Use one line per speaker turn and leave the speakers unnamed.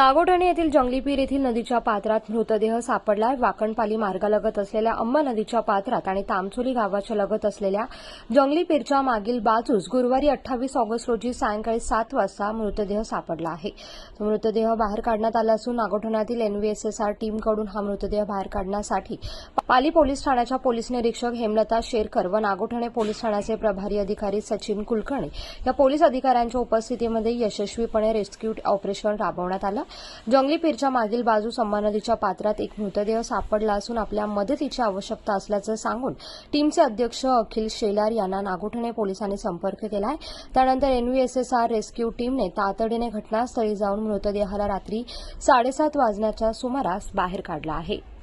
नागोठणे येथील जंगलीपीर येथील नदीच्या पात्रात मृतदेह सापडला वाकणपाली मार्गालगत असलेल्या अंबा नदीच्या पात्रात आणि तामचोली गावाच्या लगत असलेल्या जंगलीपीरच्या मागील बाजूस गुरुवारी अठ्ठावीस ऑगस्ट रोजी सायंकाळी सात वाजता मृतदेह सापडला आहे. मृतदेह बाहेर काढण्यात आला असून नागोठण्यातील एनव्हीएसएसआर टीमकडून हा मृतदेह बाहेर काढण्यासाठी पाली पोलीस ठाण्याच्या पोलीस निरीक्षक हेमलता शेरकर व नागोठणे पोलीस ठाण्याचे प्रभारी अधिकारी सचिन कुलकर्णी या पोलीस अधिकाऱ्यांच्या उपस्थितीमध्ये यशस्वीपणे रेस्क्यू ऑपरेशन राबवण्यात आलं. जंगली पीरच्या मागील बाजू सम्मान नदीच्या पात्रात एक मृतदेह सापडला असून आपल्या मदतीची आवश्यकता असल्याचं सांगून टीमचे अध्यक्ष अखिल शेलार यांना नागोठणे पोलिसांनी संपर्क केला आहे त्यानंतर एनव्हीएसएसआर रेस्क्यू टीमने तातडीने घटनास्थळी जाऊन मृतदेहाला रात्री साडेसात वाजण्याच्या सुमारास बाहेर काढला आहे.